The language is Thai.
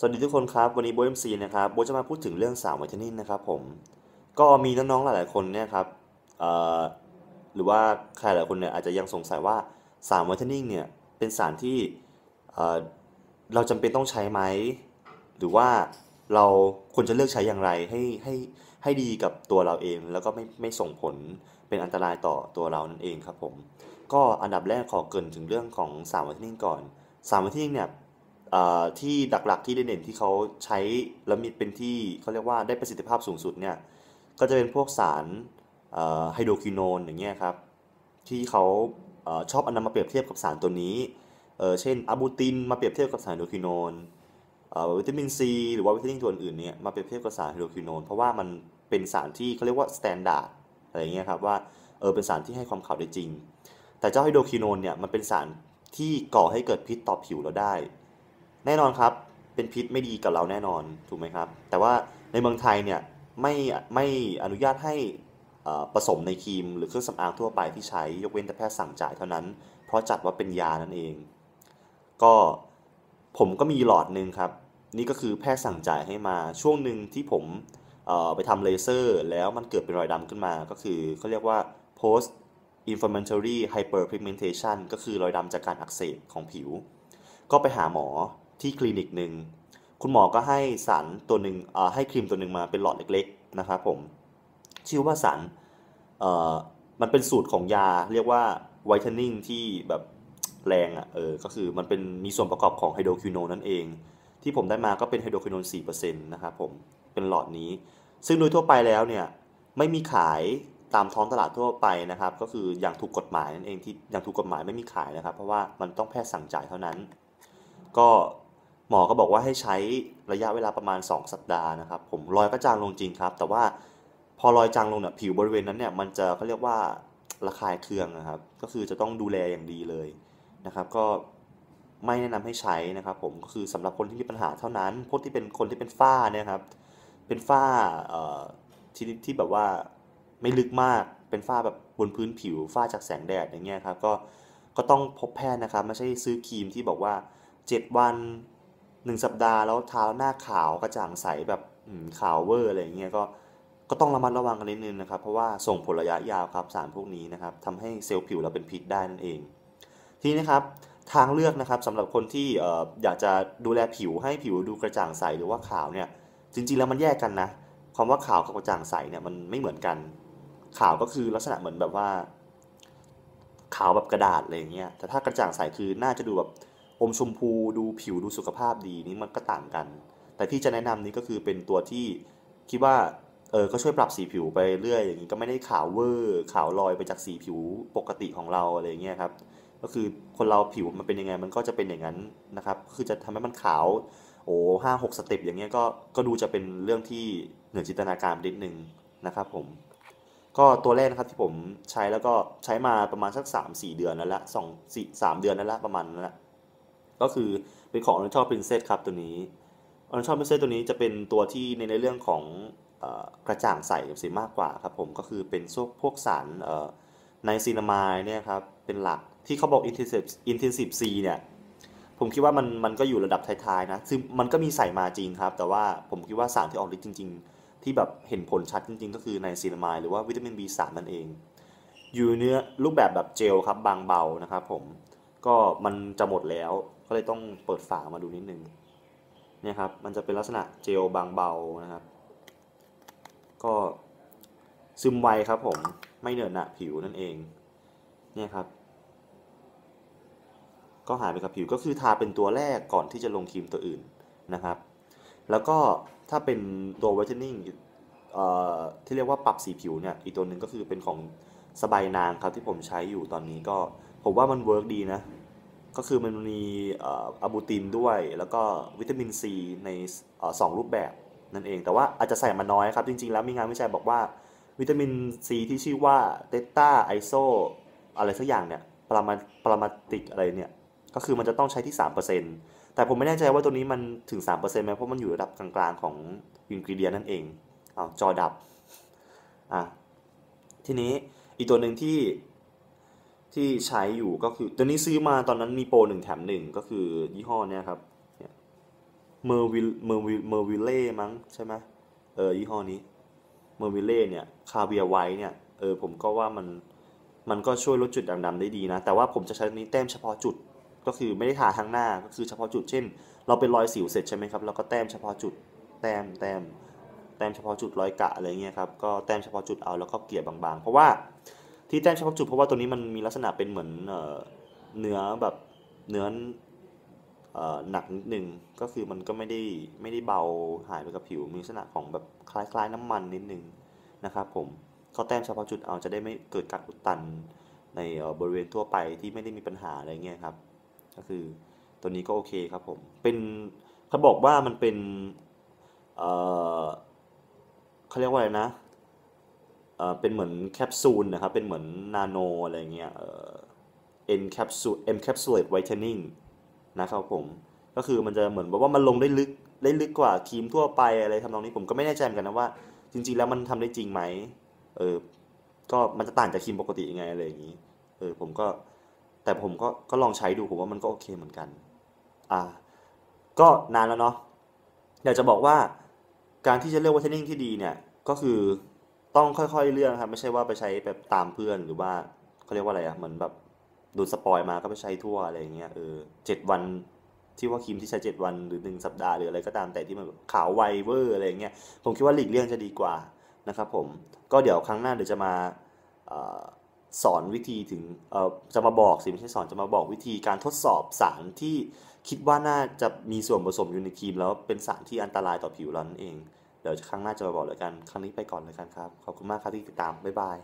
สวัสดีทุกคนครับ วันนี้โบเอ็มซีนะครับโบจะมาพูดถึงเรื่องสารไวท์เทนนิ่งนะครับผมก็มีน้องๆหลายๆคนเนี่ยครับหรือว่าใครหลายคนเนี่ยอาจจะยังสงสัยว่าสารไวท์เทนนิ่งเนี่ยเป็นสารที่เราจำเป็นต้องใช้ไหมหรือว่าเราควรจะเลือกใช้อย่างไรให้ให้ให้ดีกับตัวเราเอง แล้วก็ไม่ไม่ส่งผลเป็นอันตรายต่อตัวเรานั่นเองครับผมก็อันดับแรกขอเกินถึงเรื่องของสารไวท์เทนนิ่งก่อนสารไวท์เทนนิ่งเนี่ย ที่หลักๆที่เด่นๆที่เขาใช้แล้วมีเป็นที่เขาเรียกว่าได้ประสิทธิภาพสูงสุดเนี่ยก็จะเป็นพวกสารไฮโดรคิโนนอย่างเงี้ยครับที่เขาชอบอนำมาเปรียบเทียบกับสารตัวนี้เช่นอะบูตินมาเปรียบเทียบกับสารไฮโดรคิโนนวิตามินซีหรือว่าวิตามินตัวอื่นเนี่ยมาเปรียบเทียบกับสารไฮโดรคิโนนเพราะว่ามันเป็นสารที่เขาเรียกว่าสแตนดาร์ดอะไรเงี้ยครับว่าเออเป็นสารที่ให้ความขาวได้จริง แต่เจ้าไฮโดรคิโนนเนี่ยมันเป็นสารที่ก่อให้เกิดพิษต่อผิวเราได้ แน่นอนครับ เป็นพิษไม่ดีกับเราแน่นอนถูกไหมครับ แต่ว่าในเมืองไทยเนี่ยไม่ไม่อนุญาตให้ผสมในครีมหรือเครื่องสำอางทั่วไปที่ใช้ยกเว้นแต่แพทย์สั่งจ่ายเท่านั้น เพราะจัดว่าเป็นยานั่นเอง ก็ผมก็มีหลอดหนึ่งครับ นี่ก็คือแพทย์สั่งจ่ายให้มาช่วงหนึ่งที่ผมไปทำเลเซอร์แล้วมันเกิดเป็นรอยดำขึ้นมา ก็คือเขาเรียกว่า post inflammatory hyperpigmentation ก็คือรอยดำจากการอักเสบของผิว ก็ไปหาหมอ ที่คลินิกหนึ่งคุณหมอก็ให้สารตัวหนึ่งให้ครีมตัวหนึ่งมาเป็นหลอดเล็กๆนะครับผมชื่อว่าสารมันเป็นสูตรของยาเรียกว่าไวท์เทนนิ่งที่แบบแรงอะเออก็คือมันเป็นมีส่วนประกอบของไฮโดรคิโนนั่นเอง ที่ผมได้มาก็เป็นไฮโดรคิโนน4%นะครับผมเป็นหลอดนี้ ซึ่งโดยทั่วไปแล้วเนี่ยไม่มีขายตามท้องตลาดทั่วไปนะครับ ก็คืออย่างถูกกฎหมายนั่นเองที่อย่างถูกกฎหมายไม่มีขายนะครับ เพราะว่ามันต้องแพทย์สั่งจ่ายเท่านั้น ก็ หมอก็บอกว่าให้ใช้ระยะเวลาประมาณ 2 สัปดาห์นะครับ ผมรอยก็จางลงจริงครับ แต่ว่าพอรอยจางลงเนี่ยผิวบริเวณนั้นเนี่ยมันจะเขาเรียกว่าระคายเคืองนะครับ ก็คือจะต้องดูแลอย่างดีเลยนะครับ ก็ไม่แนะนำให้ใช้นะครับ ผมก็คือสำหรับคนที่มีปัญหาเท่านั้น พวกที่เป็นคนที่เป็นฝ้าเนี่ยครับ เป็นฝ้าที่ที่แบบว่าไม่ลึกมากเป็นฝ้าแบบบนพื้นผิวฝ้าจากแสงแดดอย่างเงี้ยครับก็ก็ต้องพบแพทย์นะครับ ไม่ใช่ซื้อครีมที่บอกว่า 7 วัน 1สัปดาห์แล้วเท้าหน้าขาวกระจ่างใสแบบขาวเวอร์อะไรเงี้ยก็ก็ต้องระมัดระวังกันนิดนึงนะครับเพราะว่าส่งผลระยะยาวครับสารพวกนี้นะครับทำให้เซลล์ผิวเราเป็นพิษได้นั่นเอง ทีนี้นะครับทางเลือกนะครับสำหรับคนที่อยากจะดูแลผิวให้ผิวดูกระจ่างใสหรือว่าขาวเนี่ยจริงๆแล้วมันแยกกันนะความว่าขาวกับกระจ่างใสเนี่ยมันไม่เหมือนกัน ขาวก็คือลักษณะเหมือนแบบว่า ขาวแบบกระดาษอะไรเงี้ยแต่ถ้ากระจ่างใสคือน่าจะดูแบบ อมชมพูดูผิวดูสุขภาพดีนี่มันก็ต่างกัน แต่ที่จะแนะนำนี้ก็คือเป็นตัวที่คิดว่าเออก็ช่วยปรับสีผิวไปเรื่อยอย่างนี้ก็ไม่ได้ขาวเวอร์ขาวลอยไปจากสีผิวปกติของเราอะไรเงี้ยครับก็คือคนเราผิวมันเป็นยังไงมันก็จะเป็นอย่างนั้นนะครับคือจะทำให้มันขาวโอ้ห้าหกสเต็ปอย่างเงี้ยก็ก็ดูจะเป็นเรื่องที่เหนือจินตนาการนิดนึงนะครับผมก็ตัวแรกนะครับที่ผมใช้แล้วก็ใช้มาประมาณสัก3-4 เดือนแล้วละสองสี่สามเดือนแล้วละประมาณนั้นละ ก็คือเป็นของ Oriental Princess ครับตัวนี้ Oriental Princess ตัวนี้จะเป็นตัวที่ในในเรื่องของกระจ่างใสสีมากกว่าครับผมก็คือเป็นพวกสารในซีนามายเนี่ยครับเป็นหลักที่เขาบอก intensive intensive C เนี่ยผมคิดว่ามันมันก็อยู่ระดับท้ายๆนะซึ่งมันก็มีใส่มาจริงครับ แต่ว่าผมคิดว่าสารที่ออกฤทธิ์จริง ๆ ที่แบบเห็นผลชัดจริง ๆ ก็คือในซีนามายหรือว่าวิตามิน B3 นั่นเอง อยู่เนื้อรูปแบบแบบเจลครับบางเบานะครับผมก็มันจะหมดแล้ว ก็เลยต้องเปิดฝามาดูนิดนึงเนี่ยครับ มันจะเป็นลักษณะเจลบางเบานะครับ ก็ซึมไวครับผม ไม่เหนอะหนะผิวนั่นเอง เนี่ยครับ ก็หายไปกับผิว ก็คือทาเป็นตัวแรกก่อนที่จะลงครีมตัวอื่นนะครับ แล้วก็ถ้าเป็นตัวไวท์เทนนิ่งที่เรียกว่าปรับสีผิวเนี่ย อีกตัวหนึ่งก็คือเป็นของสบายนางครับที่ผมใช้อยู่ตอนนี้ก็ ผมว่ามันเวิร์กดีนะ ก็คือมันมีอะบูตินด้วย แล้วก็วิตามินซีในสองรูปแบบนั่นเอง แต่ว่าอาจจะใส่มาน้อยครับ จริง ๆ แล้วมีงานวิจัยบอกว่าวิตามินซีที่ชื่อว่าเตต้าไอโซอะไรสักอย่างเนี่ยปรามาปรามาติกอะไรเนี่ยก็คือมันจะต้องใช้ที่ 3%แต่ผมไม่แน่ใจว่าตัวนี้มันถึง 3%ไหมเพราะมันอยู่ระดับกลางๆของอินกรีเดียนนั่นเองอ้าวจอดับอะทีนี้อีกตัวหนึ่งที่ ที่ใช้อยู่ก็คือตัวนี้ซื้อมาตอนนั้นมีโปรหนึ่งแถมหนึ่งก็คือยี่ห้อเนี้ยครับเมอร์วิลเมอร์วิลเมอร์วิลเล่มั้งใช่ไหมเออยี่ห้อนี้เมอร์วิลเล่เนี่ยคาเวียไว้เนี่ยเออผมก็ว่ามันมันก็ช่วยลดจุดด่างดำได้ดีนะ แต่ว่าผมจะใช้ตัวนี้แต้มเฉพาะจุดก็คือไม่ได้ทาทั้งหน้าก็คือเฉพาะจุดเช่น เราเป็นรอยสิวเสร็จใช่ไหมครับเราก็แต้มเฉพาะจุดแต้มแต้มแต้มเฉพาะจุดรอยกะอะไรเงี้ยครับก็แต้มเฉพาะจุดเอาแล้วก็เกลี่ยบางๆ เพราะว่า ที่แต้มเฉพาะจุดเพราะว่าตัวนี้มันมีลักษณะเป็นเหมือนเนื้อแบบเนื้อหนักนิดนึงก็คือมันก็ไม่ได้ไม่ได้เบาหายไปกับผิว มีลักษณะของแบบคล้ายๆน้ำมันนิดนึงนะครับผมก็แต้มเฉพาะจุดเอาจะได้ไม่เกิดการอุดตันในบริเวณทั่วไปที่ไม่ได้มีปัญหาอะไรเงี้ยครับ ก็คือตัวนี้ก็โอเคครับผมเป็นเขาบอกว่ามันเป็นเเขาเรียกว่าอะไรนะ เอ่อเป็นเหมือนแคปซูลนะครับ เป็นเหมือนนาโนอะไรเงี้ยเอ่อ N capsule M capsulate whitening นะครับผม ก็คือมันจะเหมือนแบบว่ามันลงได้ลึกได้ลึกกว่าครีมทั่วไปอะไรทำนองนี้ผมก็ไม่แน่ใจเหมือนกันนะว่า จริง ๆ แล้วมันทำได้จริงไหมเออก็มันจะต่างจากครีมปกติยังไงอะไรอย่างนี้เออผมก็แต่ผมก็ก็ลองใช้ดูผมว่ามันก็โอเคเหมือนกัน อ่า ก็นานแล้วเนาะอยากจะบอกว่าการที่จะเลือกวัตเทนนิ่งที่ดีเนี่ยก็คือ ต้องค่อยๆเลือกครับ ไม่ใช่ว่าไปใช้แบบตามเพื่อนหรือว่าเขาเรียกว่าอะไรอะเหมือนแบบดนสปอยมาก็ไปใช้ทั่วอะไรอย่างเงี้ยเออเจ็ดวันที่ว่าครีมที่ใช้เจ็ดวันหรือหนึ่งสัปดาห์หรืออะไรก็ตามแต่ที่มันขาวไวเวอร์อะไรอย่างเงี้ยผมคิดว่าหลีกเลี่ยงจะดีกว่านะครับผมก็เดี๋ยวครั้งหน้าเดี๋ยวจะมาสอนวิธีถึงจะมาบอกสิไม่ใช่สอนจะมาบอกวิธีการทดสอบสารที่คิดว่าน่าจะมีส่วนผสมอยู่ในครีมแล้วเป็นสารที่อันตรายต่อผิวเรานั่นเอง ดี๋ยวครั้งหน้าจะมาบอกเลยกัน ครั้งนี้ไปก่อนเลยกันครับ ขอบคุณมากครับที่ติดตาม บ๊ายบาย